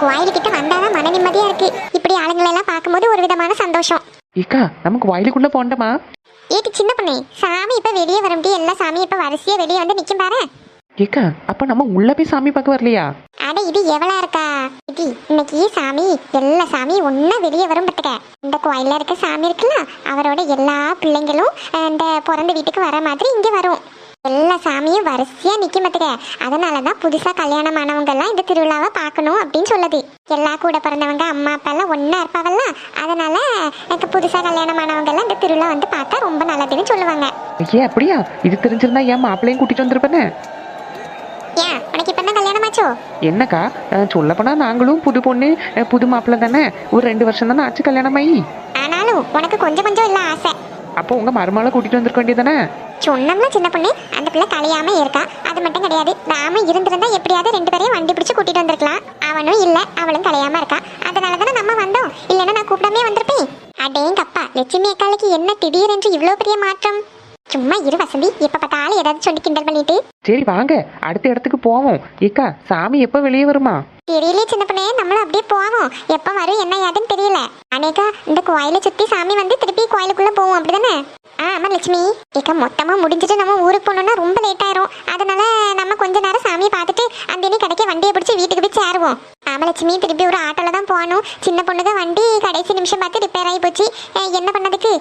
கோயிலுக்கிட்ட வந்தாதான் மன நிம்மதியா இருக்கு. இப்படி ஆளுங்களை எல்லாம் பார்க்கும்போது ஒரு விதமான சந்தோஷம். ஏக்கா நமக்கு வயலுக்குள்ள போண்டமா ஏட்டு சின்ன பொண்ணு சாமி இப்ப வெளியே வர முடியும். எல்லா சாமி இப்ப வரிசையா வெளியே வந்து நிக்கும் பாரு. ஏக்கா அப்ப நம்ம உள்ள போய் சாமி பார்க்க வரலையா? அட இது எவ்வளோ இருக்கா இது இன்னைக்கு சாமி எல்லா சாமியும் ஒன்றா வெளியே வரும் பார்த்துக்க. இந்த கோயிலில் இருக்க சாமி இருக்குல்ல அவரோட எல்லா பிள்ளைங்களும் இந்த பிறந்த வீட்டுக்கு வர மாதிரி இங்கே வரும். எல்லா சாமியும் வரிசையாக நிற்கும் பார்த்துக்க அதனால தான் புதுசாக கல்யாணம் ஆனவங்கெல்லாம் இந்த திருவிழாவை பார்க்கணும் அப்படின்னு சொல்லுது. எல்லா கூட பிறந்தவங்க அம்மா அப்பா எல்லாம் ஒன்றா இருப்பாவல்ல? அதனால எனக்கு புதுசாக கல்யாணம் ஆனவங்கெல்லாம் இந்த திருவிழா வந்து பார்த்தா ரொம்ப நல்லதுன்னு சொல்லுவாங்க. ஏன் அப்படியா? இது தெரிஞ்சிருந்தா ஏன் மாப்பிள்ளையும் கூட்டிட்டு வந்திருப்பேனே. ஏன்? உனக்கு இப்போ கல்யாணம் ஆச்சோ என்னக்கா? சொல்ல போனா நாங்களும் புது பொண்ணு புது மாப்பிள்ளை தானே. ஒரு ரெண்டு வருஷம் தானே ஆச்சு கல்யாணம் ஆகி ஆனாலும் உனக்கு கொஞ்சம் கொஞ்சம் இல்லை ஆசை. அப்போ உங்க மருமகளை கூட்டிட்டு வந்திருக்க வேண்டியதானே சொன்னோம்னா சின்ன பொண்ணு. அந்த பிள்ளை கலையாம இருக்கா. அது மட்டும் கிடையாது. நாம இருந்திருந்தா எப்படியாவது ரெண்டு பேரையும் வண்டி பிடிச்சு கூட்டிட்டு வந்திருக்கலாம். அவனும் இல்ல அவளும் கலையாம இருக்கா. அதனால தானே நம்ம வந்தோம். இல்லைன்னா நான் கூப்பிடாமே வந்திருப்பேன். அடேங்கப்பா லட்சுமி அக்காளுக்கு என்ன திடீரென்று இவ்வளோ பெரிய மாற்றம்? சும்மா இரு வசந்தி எப்ப பார்த்தாலும் ஏதாவது சொல்லி கிண்டல் பண்ணிட்டு. சரி வாங்க. அடுத்த இடத்துக்கு போவோம். ஏக்கா சாமி எப்போ வெளியே வருமா? தெரியலையே சின்ன பொண்ணே நம்மளும் அப்படியே போவோம். எப்போ வரும் என்ன ஏதுன்னு தெரியல. அனேகா இந்த கோயிலை சுத்தி சாமி வந்து திருப்பி கோயிலுக்குள்ள போவோம் அப்படிதானே? ஆ ஆமா லட்சுமி. ஏக்கா மொத்தமா முடிஞ்சிட்டு நம்ம ஊருக்கு போகணும்னா ரொம்ப லேட் ஆயிரும். அதனால நம்ம கொஞ்ச நேரம் சாமியை பார்த்துட்டு அந்த இனி கடைக்கு வண்டியை பிடிச்சி வீட்டுக்கு போய் சேருவோம். ராமலட்சுமி திருப்பி ஒரு ஆட்டோல தான் போகணும். சின்ன பொண்ணுக்கு வண்டி கடைசி நிமிஷம் பார்த்து ரிப்பேர் ஆகி போச்சு. என்ன பண்ணதுக்கு?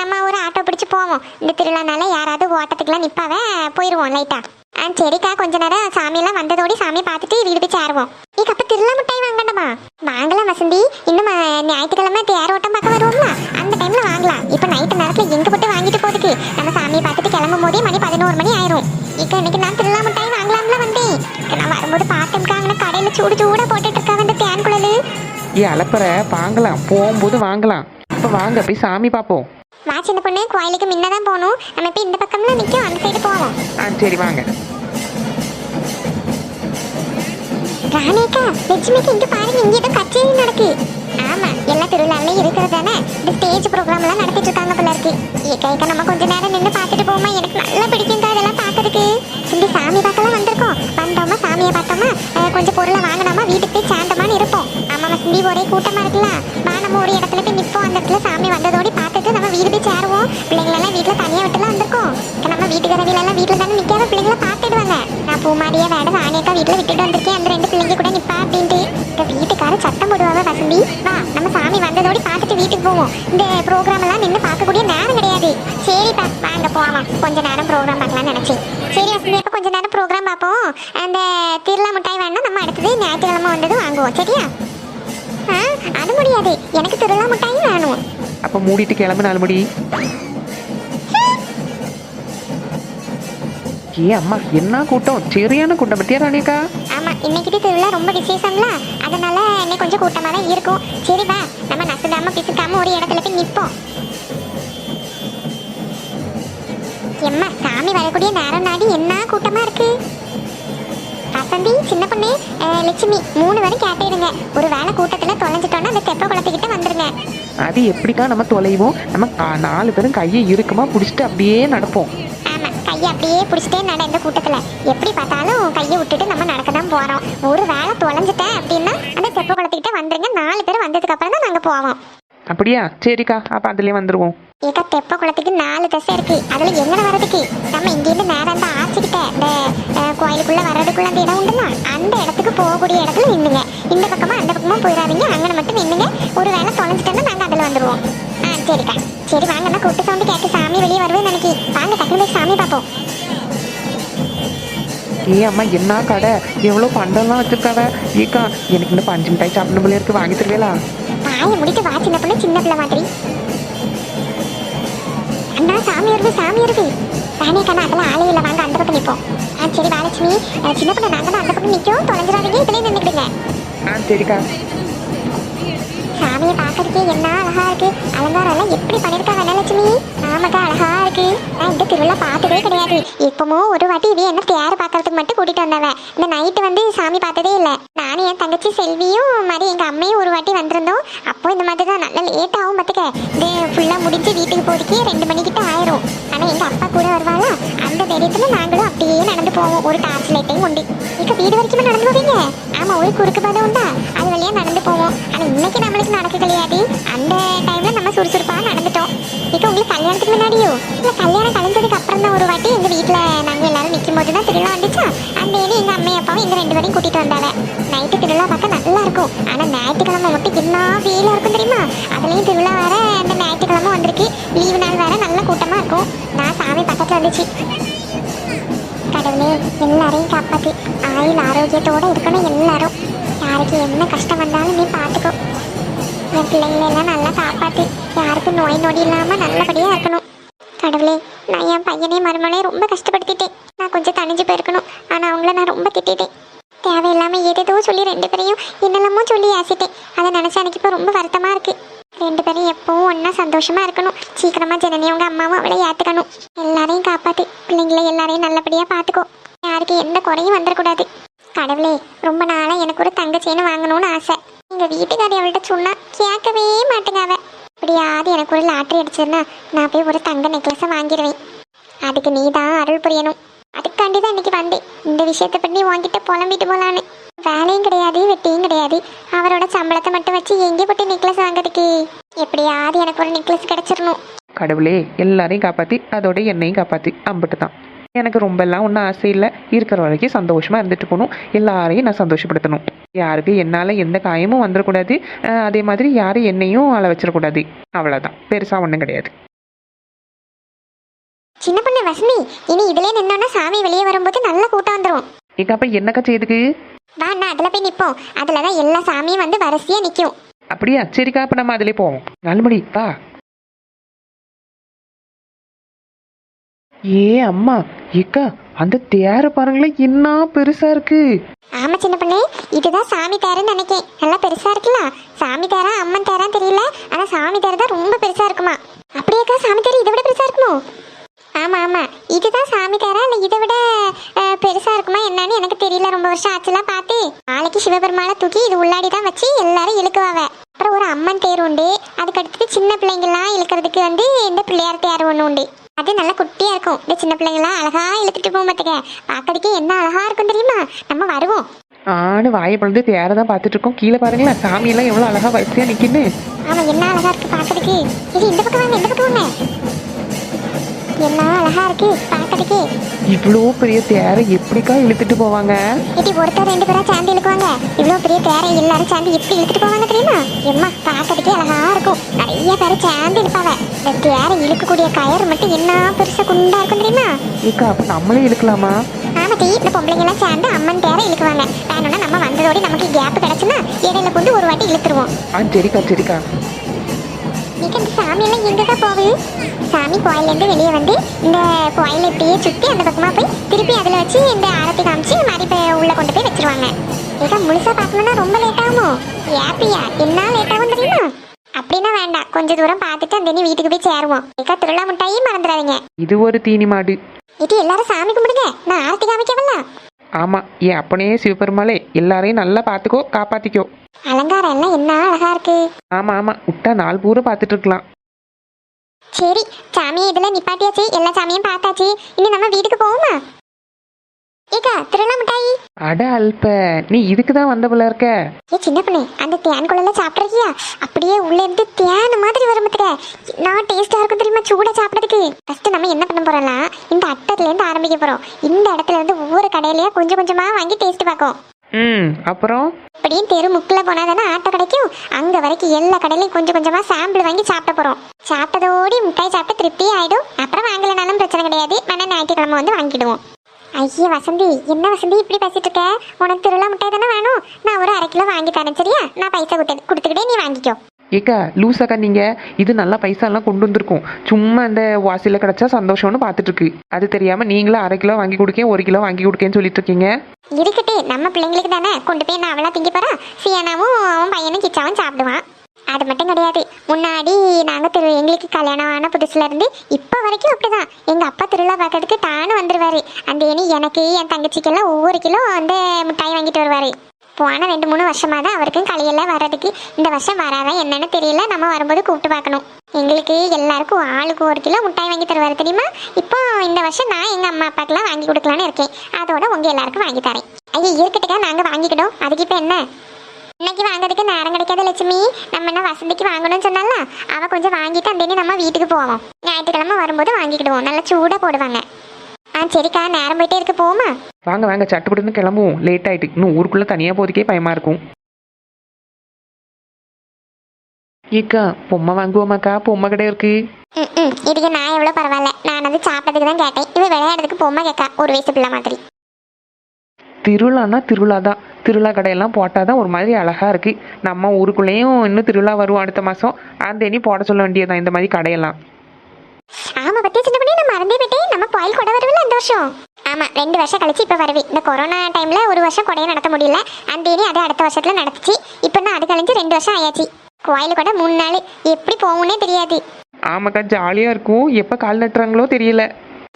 நம்ம ஒரு ஆட்டோ பிடிச்சி போவோம். இந்த திருவிழானால யாராவது ஓட்டத்துக்குலாம் நிப்பாவ போயிடுவோம் லைட்டா ஆ. சரிக்கா கொஞ்ச நேரம் சாமியெல்லாம் வந்ததோடி சாமியை பார்த்துட்டு வீடு போய் சேருவோம் இதுக்கு அப்போ திருவிழா மிட்டாய் வாங்கண்டமா வாங்கலாம் வசந்தி. இன்னும் ஞாயிற்றுக்கிழமை தேரோட்டம் பார்க்க வருவோம்ல? அந்த டைம்ல வாங்கலாம். இப்ப நைட்டு நேரத்தில் எங்கே போட்டு வாங்கிட்டு போறதுக்கு? நம்ம சாமியை பார்த்துட்டு கிளம்பும் போதே மணி பதினோரு மணி ஆயிரும். இப்போ இன்னைக்கு நான் திருவிழா மிட்டாய் வாங்கலாம்ல நான் வரும்போது பார்த்தேன்காங்க கடையில சூடு சூடா போட்டுட்டு இருக்காங்க இந்த தேன் குழலு. ஏ அலப்பற வாங்கலாம். போகும்போது வாங்கலாம். இப்போ வாங்க போய் சாமி பார்ப்போம். வா சின்ன பொண்ணு. கோயிலுக்கு முன்னதான் போகணும். நம்ம இப்ப இந்த பக்கம்லாம் நிற்கும் அந்த சைடு போவோம். ஆ சரி வாங்க. ராணேக்கா லட்சுமிக்கு இங்க பாருங்க. இங்க ஏதோ கச்சேரி நடக்கு. ஆமா எல்லா திருவிழாலையும் இருக்கிறது தானே இந்த ஸ்டேஜ் ப்ரோக்ராம் எல்லாம் நடத்திட்டு இருக்காங்க போல இருக்கு. ஏக்கா ஏக்கா நம்ம கொஞ்ச நேரம் நின்று பார்த்துட்டு போமா எனக்கு நல்லா பிடிக்கும்க்கா இதெல்லாம் பார்க்கறதுக்கு. சாமி பார்க்கலாம் வந்திருக்கோம். வந்தோமா சாமியை பார்த்தோமா? கொஞ்சம் பொருளை வாங்கினோமா? வீட்டுக்கு போய் சேர்ந்தோமான்னு இருப்போம். ஆமா வசந்தி ஒரே கூட்டமாக இருக்குல்ல வா நம்ம ஒரு இடத்துல போய் நிற்போம் அந்த இடத்துல சாமி வந்ததோடி பார்த்துட்டு நம்ம வீடு போய் சேருவோம். பிள்ளைங்களெல்லாம் வீட்டில் தனியாக விட்டுலாம் வந்திருக்கோம். இப்போ நம்ம வீட்டுக்கு எல்லாம் வீட்டில் தானே நிற்காத பிள்ளைங்களை பார்த்துடுவாங்க. நான் பூமாரியா வேட சாணியக்கா வீட்டில் விட்டுட்டு வந்திருக்கேன். அந்த ரெண்டு பிள்ளைங்க கூட நிற்பா அப்படின்ட்டு. இந்த வீட்டுக்காரர் சட்டம் போடுவாங்க வசந்தி. வா நம்ம சாமி வந்ததோடி பார்த்துட்டு வீட்டுக்கு போவோம். இந்த ப்ரோக்ராம் எல்லாம் நின்று பார்க்கக்கூடிய நேரம் கிடையாது. சரிப்பா வாங்க போவோம். கொஞ்ச நேரம் ப்ரோக்ராம் பார்க்கலாம்னு நினச்சேன். பார்ப்போம் அந்த திருவிழா மிட்டாய் வேணா நம்ம அடுத்தது ஞாயிற்றுக்கிழமை வந்ததும் வாங்குவோம் சரியா? ஆ அது முடியாது. எனக்கு திருவிழா மிட்டாயும் வேணும். அப்போ மூடிட்டு கிளம்பு நாலு மணி ஏ அம்மா என்ன கூட்டம்? சரியான கூட்டம் பத்தியா ராணிக்கா? ஆமா இன்னைக்கு திருவிழா ரொம்ப விசேஷம்ல. அதனால இன்னைக்கு கொஞ்சம் கூட்டமா தான் இருக்கும். சரி வா. நம்ம நசுடாம பிசுக்காம ஒரு இடத்துல போய் நிப்போம் எம்மா சாமி வரக்கூடிய நேரம் நாடி என்ன கூட்டமா இருக்கு? வசந்தி சின்ன பொண்ணு. லட்சுமி மூணு வரை கேட்டிடுங்க ஒரு வேலை கூட்டத்துல தொலைஞ்சிட்டோன்னா அந்த தெப்ப குளத்துக்கிட்ட வந்துருங்க. அது எப்படிக்கா நம்ம தொலைவோம் நம்ம நாலு பேரும் கையை இறுக்கமா பிடிச்சிட்டு அப்படியே நடப்போம். ஆமா கையை அப்படியே பிடிச்சிட்டே நட இந்த கூட்டத்துல. எப்படி பார்த்தாலும் கையை விட்டுட்டு நம்ம நடக்க தான் போறோம். ஒரு வேலை தொலைஞ்சிட்டேன் அப்படின்னா அந்த தெப்ப குளத்துக்கிட்ட வந்துருங்க. நாலு பேர் வந்ததுக்கு அப்புறம் தான் நாங்க போவோம். அப்படியா? சரிக்கா அப்போ அதுலேயே வந்துடுவோம் ஏக்கா தெப்ப குளத்துக்கு நாலு திசை இருக்கு. அதுல எங்கன வர்றதுக்கு? நம்ம இங்கேருந்து நேரம் அந்த ஆச்சுக்கிட்ட இந்த அஹ், கோயிலுக்குள்ள வர்றதுக்குள்ள அந்த இடம் உண்டுமா அந்த இடத்துக்கு போகக்கூடிய இடத்துல நின்னுங்க. இந்த பக்கமா அந்த பக்கமா போயிடாதீங்க அங்கே மட்டும் நின்னுங்க. ஒரு வேலை தொலைஞ்சிட்டோம்னா நாங்க அதுல வந்துருவோம். ஆ சரிக்கா. சரி வாங்கண்ணா கூட்டு சவுண்டு கேட்டு சாமி வெளியே வருவேன் நினைக்கி வாங்க டக்குனு போய் சாமி பார்ப்போம். ஏ அம்மா என்ன கடை? எவ்வளோ பண்டம்லாம் வச்சிருக்காவ? ஏக்கா எனக்கு இந்த பஞ்சு மிட்டாய் சாப்பிடணும் போல இருக்கு. வாங்கி தருவேலா? வாயை முடிட்டு வா சின்ன பிள்ளை சின்ன பிள்ளை மாதிரி. அண்ணா சாமி வருது சாமி வருது ராணி கண்ணா அதெல்லாம் ஆளே இல்லை. வாங்க அந்த பக்கம் நிற்போம் ஆ சரி பாலட்சுமி. அஹ், சின்ன பிள்ளை நாங்கள் அந்த பக்கம் நிற்கும். தொலைஞ்சிடாதீங்க. இதுலேயே நின்றுக்கிடுங்க ஆ சரிக்கா. சாமியை பார்க்கறதுக்கே என்ன அழகா இருக்கு. அலங்காரம் எல்லாம் எப்படி பண்ணிருக்காங்க லட்சுமி ஆமாக்கா அழகா இருக்கு. நான் இந்த திருவிழா பார்த்ததே கிடையாது. இப்பமோ ஒரு வாட்டி இது என்ன தேர் பார்க்கறதுக்கு மட்டும் கூட்டிட்டு வந்தவன் இந்த நைட்டு வந்து சாமி பார்த்ததே இல்ல. நானும் என் தங்கச்சி செல்வியும் மாதிரி எங்க அம்மையும் ஒரு வாட்டி வந்திருந்தோம். அப்போ இந்த மாதிரி தான் நல்லா லேட் ஆகும் பார்த்துக்க இது ஃபுல்லா முடிஞ்சு வீட்டுக்கு போறதுக்கே ரெண்டு மணிக்கிட்ட ஆயிரும். ஆனா எங்க அப்பா கூட வருவாளா? அந்த தைரியத்துல நாங்களும் அப்படியே நடந்து போவோம். ஒரு டார்ச் லைட்டையும் உண்டு. இக்க வீடு வரைக்குமே நடந்து போவீங்க? ஆமா ஒரு குறுக்கு பாதை உண்டா? அது வழியா நடந்து போவோம். ஆனா இன்னைக்கு நம்மளுக்கு நடக்க கிடையாது அந்த டைம்ல நம்ம சுறுசுறுப்பாக நடந்துட்டோம். இப்போ உங்களுக்கு கல்யாணத்துக்கு முன்னாடியோ இல்லை கல்யாணம் கலைஞ்சதுக்கு அப்புறம் தான் ஒரு வாட்டி எங்கள் வீட்டில் நாங்கள் எல்லாரும் நிற்கும் போது தான் திருவிழா வந்துச்சா? அந்த ஏனி எங்கள் அம்மையும் அப்பாவும் எங்கள் ரெண்டு பேரையும் கூட்டிட்டு வந்தாங்க. நைட்டு திருவிழா பார்க்க நல்லா இருக்கும். ஆனால் ஞாயிற்றுக்கிழமை மட்டும் என்ன வெயிலா இருக்கும் தெரியுமா? அதுலேயும் திருவிழா வேற அந்த ஞாயிற்றுக்கிழமை வந்திருக்கு. லீவு நாள் வேற நல்ல கூட்டமாக இருக்கும். நான் சாமி பக்கத்தில் வந்துச்சு. கடவுளே எல்லாரையும் காப்பாற்றி ஆயுள் ஆரோக்கியத்தோடு இருக்கணும் எல்லாரும். யாருக்கு என்ன கஷ்டம் வந்தாலும் நீ பார்த்துக்கோ. என் பிள்ளைங்களை எல்லாம் நல்லா காப்பாத்து. யாருக்கும் நோய் நொடி இல்லாமல் நல்லபடியாக இருக்கணும். கடவுளே நான் என் பையனே மருமனே ரொம்ப கஷ்டப்படுத்திட்டேன். நான் கொஞ்சம் தனிஞ்சு போயிருக்கணும். ஆனால் அவங்கள நான் ரொம்ப திட்டிட்டேன். தேவையில்லாமல் ஏதேதோ சொல்லி ரெண்டு பேரையும் என்னெல்லாமோ சொல்லி ஆசிட்டேன் அதை நினச்சா எனக்கு இப்போ ரொம்ப வருத்தமாக இருக்கு. ரெண்டு பேரும் எப்பவும் ஒன்றா சந்தோஷமா இருக்கணும். சீக்கிரமா ஜனனி உங்க அம்மாவும் அவளை ஏற்றுக்கணும் எல்லாரையும் காப்பாற்று பிள்ளைங்களை எல்லாரையும் நல்லபடியாக பார்த்துக்கோ யாருக்கு எந்த குறையும் வந்துடக்கூடாது. கடவுளே ரொம்ப நாளாக எனக்கு ஒரு தங்க வாங்கணும்னு ஆசை. எங்கள் வீட்டுக்காரி அவள்கிட்ட சொன்னால் கேட்கவே மாட்டேங்க அவ. இப்படியாவது எனக்கு ஒரு லாட்ரி அடிச்சதுன்னா நான் போய் ஒரு தங்க நெக்லஸை வாங்கிடுவேன் அதுக்கு நீ தான் அருள் புரியணும். அதுக்காண்டி தான் இன்னைக்கு வந்தேன். இந்த விஷயத்தை பண்ணி வாங்கிட்டு புலம்பிட்டு போலான்னு. வேலையும் கிடையாது வெட்டியும் கிடையாது. அவரோட சம்பளத்தை மட்டும் வச்சு எங்கே போட்டு நெக்லஸ் வாங்குறதுக்கு? எப்படியாவது எனக்கு ஒரு நெக்லஸ் கிடச்சிடணும். கடவுளே எல்லாரையும் காப்பாற்றி அதோட என்னையும் காப்பாற்றி அம்பிட்டு தான் எனக்கு ரொம்பலாம் ஒன்றும் ஆசை இல்லை. இருக்கிற வரைக்கும் சந்தோஷமாக இருந்துட்டு போகணும் எல்லாரையும் நான் சந்தோஷப்படுத்தணும். யாருக்கு என்னால் எந்த காயமும் வந்துடக்கூடாது அதே மாதிரி யாரும் என்னையும் அழ வச்சிடக்கூடாது அவ்வளோதான் பெருசாக ஒன்றும் கிடையாது. சின்ன பொண்ணு வசந்தி இனி இதுலயே நின்னோன்னா சாமி வெளியே வரும்போது நல்ல கூட்டம் வந்துடும் எங்க அப்பா என்னக்கா செய்யுதுக்கு வா அண்ணா அதில் போய் நிற்போம் அதில் தான் எல்லா சாமியும் வந்து வரிசையாக நிற்கும் அப்படியா? சரிக்கா அப்போ நம்ம அதிலே போவோம். நாலு மணி வா. ஏ அம்மா ஏக்கா அந்த தேர பாருங்களேன் என்ன பெருசா இருக்கு. ஆமா சின்ன பொண்ணு இதுதான் சாமி தேரன்னு நினைக்கேன். நல்லா பெருசா இருக்குல்ல? சாமி தேரா அம்மன் தேரா தெரியல. ஆனா சாமி தேர தான் ரொம்ப பெருசா இருக்குமா? அப்படியேக்கா சாமி தேர இதை விட பெருசா இருக்குமோ? ஆமா ஆமா. இதுதான் சாமி தேரா? இல்ல இதை விட பெருசா இருக்குமா என்னன்னு எனக்கு தெரியல. ரொம்ப வருஷம் ஆச்சுலாம் பார்த்து. நாளைக்கு சிவபெருமாளை தூக்கி இது உள்ளாடி தான் வச்சு எல்லாரும் இழுக்குவாங்க அப்புறம் ஒரு அம்மன் தேர் உண்டு. அதுக்கு அடுத்தது சின்ன பிள்ளைங்கெல்லாம் இழுக்கிறதுக்கு வந்து இந்த பிள்ளையார் தேர் ஒன்று உண்டு. அது நல்லா குட்டியா இருக்கும். இந்த சின்ன பிள்ளைங்களாம் அழகா இழுத்துட்டு போக மாட்டேங்க பார்க்கறதுக்கே என்ன அழகா இருக்கும் தெரியுமா? நம்ம வருவோம். ஆணு வாயை பொழுது தேரை தான் பார்த்துட்டு இருக்கோம். கீழே பாருங்களேன் சாமியெல்லாம் எவ்வளோ அழகா வரிசையா நிற்கின்னு ஆமா என்ன அழகா இருக்கு பார்க்கறதுக்கு இது இந்த பக்கம் வாங்க இந்த பக்கம் வாங்க. என்ன அழகா இருக்கு? பார்க்கறதுக்கு. இவ்வளோ பெரிய தேரை எப்படிக்கா இழுத்துட்டு போவாங்க? இது ஒருத்தர் ரெண்டு பேரா சேர்ந்து இழுக்குவாங்க. இவ்வளவு பெரிய தேரை எல்லாரும் சேர்ந்து எப்படி இழுத்துட்டு போவாங்க தெரியுமா? எம்மா பார்க்கறதுக்கே அழகா இருக்கும். நிறைய பேர் சேர்ந்து இழுப்பாங்க. இந்த தேரை இழுக்கக்கூடிய கயறு மட்டும் என்ன பெருசா குண்டா இருக்கும் தெரியுமா? ஏக்கா அப்போ நம்மளே இழுக்கலாமா? ஆமா தீ இந்த பொம்பளைங்க எல்லாம் சேர்ந்து அம்மன் தேரை இழுக்குவாங்க. வேணும்னா நம்ம வந்ததோட நமக்கு கேப் கிடைச்சுன்னா இடையில கொண்டு ஒரு வாட்டி இழுத்துருவோம். ஆ சரிக்கா சரிக்கா. நீங்க இந்த சாமியெல்லாம் எங்கக்கா போகுது சாமி கோயிலேருந்து வெளியே வந்து இந்த கோயிலை இப்படியே சுற்றி அந்த பக்கமாக போய் திருப்பி அதில் வச்சு இந்த ஆரத்தி காமிச்சு மாதிரி உள்ளே கொண்டு போய் வச்சிருவாங்க. ஏக்கா முழுசாக பார்க்கணுன்னா ரொம்ப லேட் ஆகுமோ? ஏப்பியா என்ன லேட் ஆகும் தெரியுமா? அப்படின்னா வேண்டாம். கொஞ்ச தூரம் பார்த்துட்டு அந்த வீட்டுக்கு போய் சேருவோம். ஏக்கா திருவிழா முட்டாயி மறந்துடாதீங்க. இது ஒரு தீனி மாடு. இது எல்லாரும் சாமி கும்பிடுங்க. நான் ஆரத்தி காமிக்கவல்ல. ஆமாம் என் அப்பனே சிவபெருமாளே. எல்லாரையும் நல்லா பார்த்துக்கோ காப்பாற்றிக்கோ அலங்காரம் எல்லாம் என்ன அழகா இருக்கு. ஆமாம் ஆமாம் விட்டா நாள் பூரா பார்த்துட்டு இருக்கலாம். சரி சாமியை இதில் நிப்பாட்டியாச்சு. எல்லா சாமியும் பார்த்தாச்சு. இனி நம்ம வீட்டுக்கு போவோமா? ஏக்கா திருவிழா முட்டாயி. அட அல்ப நீ இதுக்கு தான் வந்த போல இருக்க. ஏ சின்ன பொண்ணு அந்த தேன் குழல சாப்பிட்ருக்கியா அப்படியே உள்ள இருந்து தேன் மாதிரி வரும்பத்துக்க நான் டேஸ்டா இருக்கும் தெரியுமா? சூடா சாப்பிட்றதுக்கு. ஃபர்ஸ்ட் நம்ம என்ன பண்ண போறோம்னா இந்த அட்டத்துல இருந்து ஆரம்பிக்க போறோம். இந்த இடத்துல இருந்து ஒவ்வொரு கடையிலயா கொஞ்சம் கொஞ்சமா வாங்கி டேஸ்ட் பார்க்கும். ம் அப்புறம்? இப்படியும் தெரு முக்கில் போனால் தானே ஆட்டோ கிடைக்கும்? அங்கே வரைக்கும் எல்லா கடையிலையும் கொஞ்சம் கொஞ்சமாக சாம்பிள் வாங்கி சாப்பிட போகிறோம் சாப்பிட்டதோடி மிட்டாய் சாப்பிட்டு திருப்தி ஆகிடும் அப்புறம் வாங்கலைனாலும் பிரச்சனை கிடையாது. வேணா ஞாயிற்றுக்கிழமை வந்து வாங்கிடுவோம். ஐயே வசந்தி என்ன வசந்தி இப்படி பேசிட்டு இருக்க? உனக்கு திருவிழா மிட்டாய் தானே வேணும்? நான் ஒரு அரை கிலோ வாங்கி தரேன் சரியா? நான் பைசா கொடுத்து கொடுத்துக்கிட்டே நீ வாங்கிக்கோ. ஏக்கா லூசாக்கா நீங்கள் இது நல்லா பைசாலாம் கொண்டு வந்திருக்கும். சும்மா இந்த வாசியில் கிடச்சா சந்தோஷம்னு பார்த்துட்டு இருக்கு அது தெரியாமல் நீங்களும் அரை கிலோ வாங்கி கொடுக்கேன் ஒரு கிலோ வாங்கி கொடுக்கேன்னு சொல்லிட்டு இருக்கீங்க? இருக்கட்டே நம்ம பிள்ளைங்களுக்கு தானே. கொண்டு போய் நான் அவளா திங்கி போறா? சியானாவும் அவன் பையனும் கிச்சாவும் சாப்பிடுவான். அது மட்டும் கிடையாது. முன்னாடி நாங்கள் திரு எங்களுக்கு கல்யாணம் ஆன புதுசுல இருந்து இப்போ வரைக்கும் அப்படிதான். எங்கள் அப்பா திருவிழா பார்க்கறதுக்கு தானே வந்துருவாரு. அந்த இனி எனக்கு என் தங்கச்சிக்கெல்லாம் ஒவ்வொரு கிலோ அந்த மிட்டாய் வாங்கிட்டு வருவாரு. போன ரெண்டு மூணு வருஷமா தான் அவருக்கும் களியெல்லாம் வர்றதுக்கு. இந்த வருஷம் வராதான் என்னன்னு தெரியல. நம்ம வரும்போது கூப்பிட்டு பார்க்கணும். எங்களுக்கு எல்லாருக்கும் ஆளுக்கு ஒரு கிலோ முட்டாய் வாங்கி தருவாரு தெரியுமா? இப்போ இந்த வருஷம் நான் எங்க அம்மா அப்பாக்கெல்லாம் வாங்கி கொடுக்கலான்னு இருக்கேன். அதோட உங்க எல்லாருக்கும் வாங்கி தரேன். ஐயா இருக்கட்டுக்கா நாங்க வாங்கிக்கிட்டோம். அதுக்கு இப்போ என்ன? இன்னைக்கு வாங்குறதுக்கு நேரம் கிடைக்காத லட்சுமி. நம்ம என்ன வசந்திக்கு வாங்கணும்னு சொன்னால அவ கொஞ்சம் வாங்கிட்டு அந்த நம்ம வீட்டுக்கு போவோம். ஞாயிற்றுக்கிழமை வரும்போது வாங்கிக்கிடுவோம். நல்லா சூடா போடுவாங்க. ஆ சரிக்கா நேரம் போயிட்டே இருக்கு போமா வாங்க வாங்க சட்டுப்பட்டுன்னு கிளம்புவோம். லேட் ஆயிட்டு. இன்னும் ஊருக்குள்ளே தனியாக போகிறதுக்கே பயமா இருக்கும். ஏக்கா பொம்மை வாங்குவோமாக்கா? பொம்மை கடை இருக்கு. இதுக்கு நான் எவ்வளோ பரவாயில்ல. நான் வந்து சாப்பிட்றதுக்கு தான் கேட்டேன். இவ விளையாடுறதுக்கு பொம்மை கேட்கா. ஒரு வயசு பிள்ளை மாதிரி. திருவிழான்னா திருவிழா தான். திருவிழா கடையெல்லாம் போட்டால் தான் ஒரு மாதிரி அழகா இருக்கு. நம்ம ஊருக்குள்ளேயும் இன்னும் திருவிழா வரும் அடுத்த மாதம் அந்த எண்ணி போட சொல்ல வேண்டியதான் இந்த மாதிரி கடையெல்லாம். ஆமா பத்தியா சின்ன பண்ணி நான் மறந்தே போயிட்டேன். நம்ம கோயில் கொடை வருவில்ல அந்த வருஷம். ஆமா ரெண்டு வருஷம் கழிச்சு இப்ப வருவி இந்த கொரோனா டைம்ல ஒரு வருஷம் கொடையை நடத்த முடியல. அந்த இனி அது அடுத்த வருஷத்துல நடத்துச்சு. இப்ப நான் அது கழிஞ்சு ரெண்டு வருஷம் ஆயாச்சு. கோயில் கொடை மூணு நாள். எப்படி போகும்னே தெரியாது. ஆமாக்கா ஜாலியாக இருக்கும். எப்போ கால் நட்டுறாங்களோ தெரியல.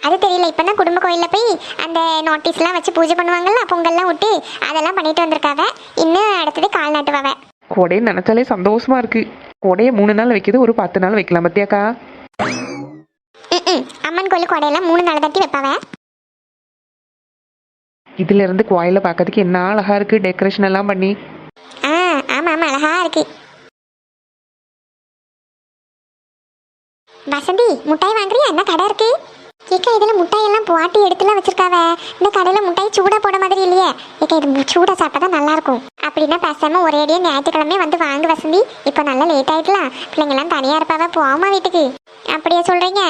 அது தெரியல. இப்போ தான் குடும்ப கோயிலில் போய் அந்த நோட்டீஸ்லாம் வச்சு பூஜை பண்ணுவாங்கல்ல பொங்கல்லாம் விட்டு அதெல்லாம் பண்ணிட்டு வந்திருக்காவ. இன்னும் அடுத்தது கால் நாட்டுவாவ. கொடையை நினச்சாலே சந்தோஷமா இருக்கு. கொடையை மூணு நாள் வைக்கிறது ஒரு பத்து நாள் வைக்கலாம் பத்தியாக்கா? அம்மன் கோயில் கொடையெல்லாம் மூணு நாள் தட்டி வைப்பாவ? இதுல இருந்து கோயிலை பார்க்கறதுக்கு என்ன அழகா இருக்கு டெக்கரேஷன் எல்லாம் பண்ணி. ஆ ஆமாம் ஆமாம் அழகா இருக்கு. வசந்தி முட்டாய் வாங்குறியா? என்ன கடை இருக்கு? ஏக்கா இதில் முட்டையெல்லாம் வாட்டி எடுத்துலாம் வச்சிருக்காவ. இந்த கடையில் முட்டாய் சூடாக போட மாதிரி இல்லையே. ஏக்கா இது சூடாக சாப்பிட்டா தான் நல்லா இருக்கும் அப்படின்னா பேசாம ஒரேடியாக ஞாயிற்றுக்கிழமை வந்து வாங்க வசந்தி. இப்போ நல்லா லேட் ஆகிடலாம் பிள்ளைங்கெல்லாம் தனியாக இருப்பாவ போமா வீட்டுக்கு. அப்படியே சொல்கிறீங்க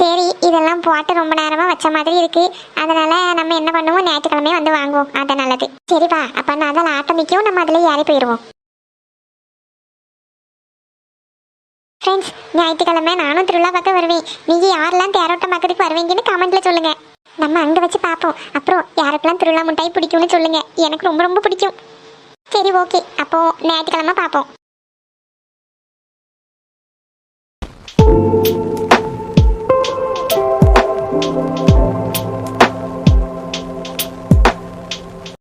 சரி இதெல்லாம் போட்டு ரொம்ப நேரமாக வச்ச மாதிரி இருக்கு. அதனால் நம்ம என்ன பண்ணுவோம்? ஞாயிற்றுக்கிழமை வந்து வாங்குவோம். அது நல்லது. சரிப்பா அப்போ நான் அதில் ஆட்டம் நம்ம அதில் ஏறி போயிடுவோம் ஃப்ரெண்ட்ஸ் ஞாயிற்றுக்கிழமை நானும் திருவிழா பார்க்க வருவேன். நீங்கள் யாரெல்லாம் தேரோட்டம் மக்களுக்கு வருவீங்கன்னு கமெண்ட்டில் சொல்லுங்க. நம்ம அங்கே வச்சு பார்ப்போம். அப்புறம் யாருக்கெல்லாம் திருவிழா முட்டாய் பிடிக்கும்னு சொல்லுங்க. எனக்கு ரொம்ப ரொம்ப பிடிக்கும். சரி ஓகே அப்போ ஞாயிற்றுக்கிழமை பார்ப்போம்.